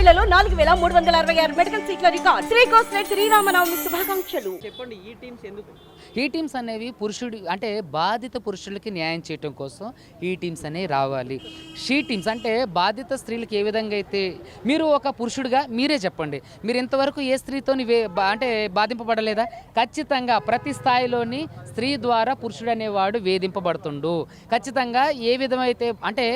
పదేళ్ళలో నాలుగు వేల మూడు వందల అరవై ఆరు మెడికల్ సీట్ల రికార్డ్. శ్రీ కోస్లెట్ శ్రీరామనవమి శుభాకాంక్షలు. చెప్పండి ఈ టీమ్స్ ఎందుకు? ఈ టీమ్స్ అనేవి పురుషుడు అంటే బాధిత పురుషులకి న్యాయం చేయటం కోసం ఈ టీమ్స్ అనేవి రావాలి. షీ టీమ్స్ అంటే బాధిత స్త్రీలకు ఏ విధంగా అయితే మీరు ఒక పురుషుడిగా మీరే చెప్పండి. మీరు ఇంతవరకు ఏ స్త్రీతో అంటే బాధింపబడలేదా? ఖచ్చితంగా ప్రతి స్థాయిలోని స్త్రీ ద్వారా పురుషుడు అనేవాడు వేధింపబడుతుండు. ఖచ్చితంగా ఏ విధమైతే అంటే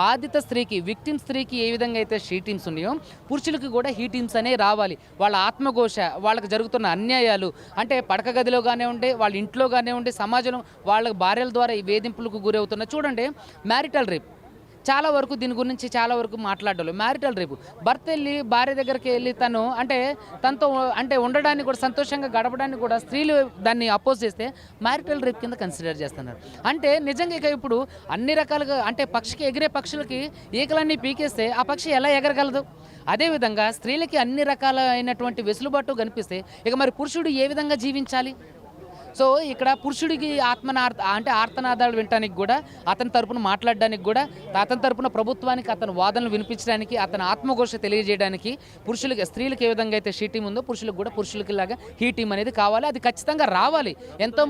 బాధిత స్త్రీకి విక్టిమ్ స్త్రీకి ఏ విధంగా అయితే షీ టీమ్స్ ఉన్నాయో పురుషులకి కూడా హీ టీమ్స్ అనేవి రావాలి. వాళ్ళ ఆత్మఘోష వాళ్ళకి జరుగుతున్న అన్యాయాలు అంటే పడక గదిలో కానివ్వండి వాళ్ళ ఇంట్లో కానివ్వండి సమాజంలో వాళ్ళ భార్యల ద్వారా ఈ వేధింపులకు గురవుతున్న చూడండి మ్యారిటల్ రేప్ చాలా వరకు దీని గురించి చాలా వరకు మాట్లాడాలి. మ్యారిటల్ రేపు భర్త వెళ్ళి భార్య దగ్గరికి వెళ్ళి తను అంటే తనతో అంటే ఉండడానికి కూడా సంతోషంగా గడపడానికి కూడా స్త్రీలు దాన్ని అపోజ్ చేస్తే మ్యారిటల్ రేప్ కింద కన్సిడర్ చేస్తున్నారు. అంటే నిజంగా ఇక ఇప్పుడు అన్ని రకాలుగా అంటే పక్షికి ఎగిరే పక్షులకి ఈకలన్నీ పీకేస్తే ఆ పక్షి ఎలా ఎగరగలదు? అదేవిధంగా స్త్రీలకి అన్ని రకాలైనటువంటి వెసులుబాటు కనిపిస్తే ఇక మరి పురుషుడు ఏ విధంగా జీవించాలి? సో ఇక్కడ పురుషుడికి ఆత్మనార్ అంటే ఆర్తనాదాలు వినటానికి కూడా అతని తరపున మాట్లాడడానికి కూడా అతని తరపున ప్రభుత్వానికి అతని వాదనలు వినిపించడానికి అతని ఆత్మఘోష తెలియజేయడానికి పురుషులకి స్త్రీలకు ఏ విధంగా అయితే షీ టీం ఉందో పురుషులకు కూడా పురుషులకి లాగా హీ టీం అనేది కావాలి. అది ఖచ్చితంగా రావాలి. ఎంతో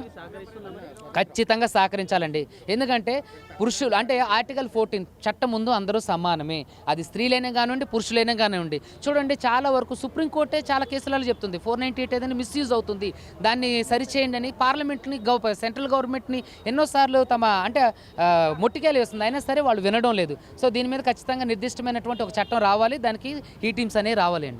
ఖచ్చితంగా సహకరించాలండి. ఎందుకంటే పురుషులు అంటే ఆర్టికల్ ఫోర్టీన్ చట్టం ముందు అందరూ సమానమే. అది స్త్రీలైనా కానివ్వండి పురుషులైనా కానివ్వండి. చూడండి చాలా వరకు సుప్రీంకోర్టే చాలా కేసులలో చెప్తుంది. ఫోర్ నైంటీ ఎయిట్ ఏదైనా మిస్యూజ్ అవుతుంది. దాన్ని సరిచేయండి అని పార్లమెంట్ని గవ సెంట్రల్ గవర్నమెంట్ని ఎన్నోసార్లు తమ అంటే ఆ, వేస్తుంది. అయినా సరే వాళ్ళు వినడం లేదు. సో దీని మీద ఖచ్చితంగా నిర్దిష్టమైనటువంటి ఒక చట్టం రావాలి. దానికి ఈ టీమ్స్ అనేవి రావాలి